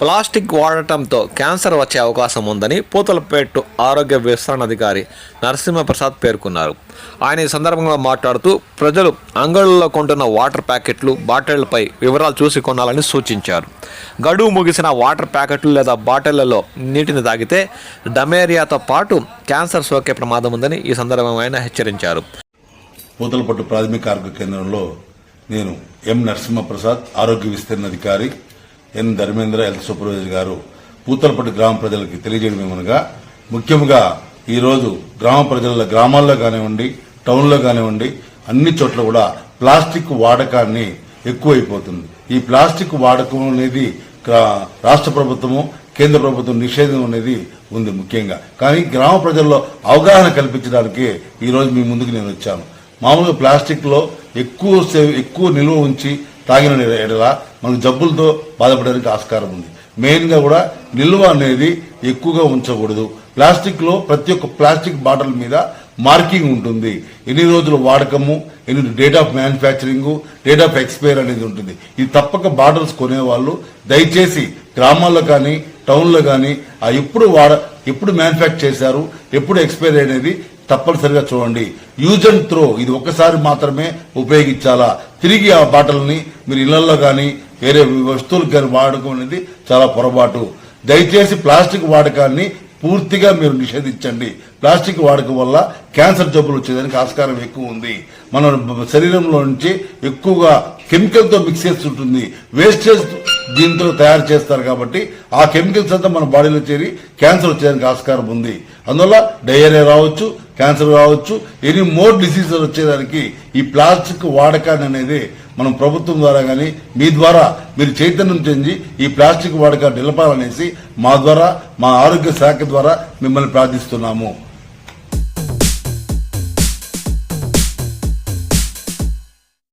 Plastic వాడటంతో cancer వచ్చే అవకాశం ఉందని పూతలపేట ఆరోగ్య విస్తరణాధికారి నరసింహప్రసాద్ పేర్కొన్నారు. ఆయన ఈ సందర్భంగా మాట్లాడుతూ ప్రజలు అంగళ్ళలో కొంటున్న వాటర్ ప్యాకెట్లు బాటిళ్ళపై వివరాలు చూసి కొనాలని సూచించారు. గడువు ముగిసిన వాటర్ ప్యాకెట్లు లేదా బాటిళ్ళలో నీటిని తాగితే డమేరియాతో పాటు క్యాన్సర్ సోకే ప్రమాదం ఉందని ఈ సందర్భంగా ఆయన హెచ్చరించారు. పూతలపట్టు ప్రాథమిక ఆరోగ్య కేంద్రంలో నేను ఎం నరసింహప్రసాద్ ఆరోగ్య విస్తరణ అధికారి ఎన్ ధర్మేంద్ర హెల్త్ సూపర్వైజర్ గారు పూతలపట్టు గ్రామ ప్రజలకి తెలియజేయడం ఏమనగా ముఖ్యంగా ఈరోజు గ్రామ ప్రజల గ్రామాల్లో కానివ్వండి టౌన్లో కానివ్వండి అన్ని చోట్ల కూడా ప్లాస్టిక్ వాడకాన్ని ఎక్కువైపోతుంది. ఈ ప్లాస్టిక్ వాడకం అనేది రాష్ట్ర ప్రభుత్వము కేంద్ర ప్రభుత్వం నిషేధం అనేది ఉంది ముఖ్యంగా. కానీ గ్రామ ప్రజల్లో అవగాహన కల్పించడానికి ఈరోజు మీ ముందుకు నేను వచ్చాను. మామూలుగా ప్లాస్టిక్లో ఎక్కువ ఎక్కువ నిల్వ ఉంచి తాగిన ఎడల మనకు జబ్బులతో బాధపడడానికి ఆస్కారం ఉంది. మెయిన్గా కూడా నిల్వ అనేది ఎక్కువగా ఉంచకూడదు. ప్లాస్టిక్లో ప్రతి ఒక్క ప్లాస్టిక్ బాటిల్ మీద మార్కింగ్ ఉంటుంది. ఎన్ని రోజులు వాడకము ఎన్ని date of manufacturing date of expire అనేది ఉంటుంది. ఇది తప్పక బాటిల్స్ కొనేవాళ్ళు దయచేసి గ్రామాల్లో కానీ టౌన్లో కానీ ఆ ఎప్పుడు వాడ ఎప్పుడు మ్యానుఫ్యాక్చర్ చేశారు ఎప్పుడు ఎక్స్పైర్ అనేది తప్పనిసరిగా చూడండి. యూజ్ అండ్ త్రో ఇది ఒక్కసారి మాత్రమే ఉపయోగించాలా? తిరిగి ఆ బాటల్ని మీరు ఇళ్ళలో కానీ వేరే వస్తువులకు కానీ వాడకం అనేది చాలా పొరపాటు. దయచేసి ప్లాస్టిక్ వాడకాన్ని పూర్తిగా మీరు నిషేధించండి. ప్లాస్టిక్ వాడకం వల్ల క్యాన్సర్ జబ్బులు వచ్చేదానికి ఆస్కారం ఎక్కువ ఉంది. మన శరీరంలో నుంచి ఎక్కువగా కెమికల్తో మిక్స్ చేస్తుంటుంది. వేస్టేజ్ దీంతో తయారు చేస్తారు కాబట్టి ఆ కెమికల్స్ అంతా మన బాడీలో చేరి క్యాన్సర్ వచ్చేదానికి ఆస్కారం ఉంది. అందువల్ల డయేరియా రావచ్చు క్యాన్సర్ రావచ్చు ఎనీ మోర్ డిసీజెస్ వచ్చేదానికి ఈ ప్లాస్టిక్ వాడకాన్ని అనేది మనం ప్రభుత్వం ద్వారా కానీ మీ ద్వారా మీరు చైతన్యం చెంది ఈ ప్లాస్టిక్ వాడకాన్ని నిలపాలనేసి మా ద్వారా మా ఆరోగ్య శాఖ ద్వారా మిమ్మల్ని ప్రార్థిస్తున్నాము.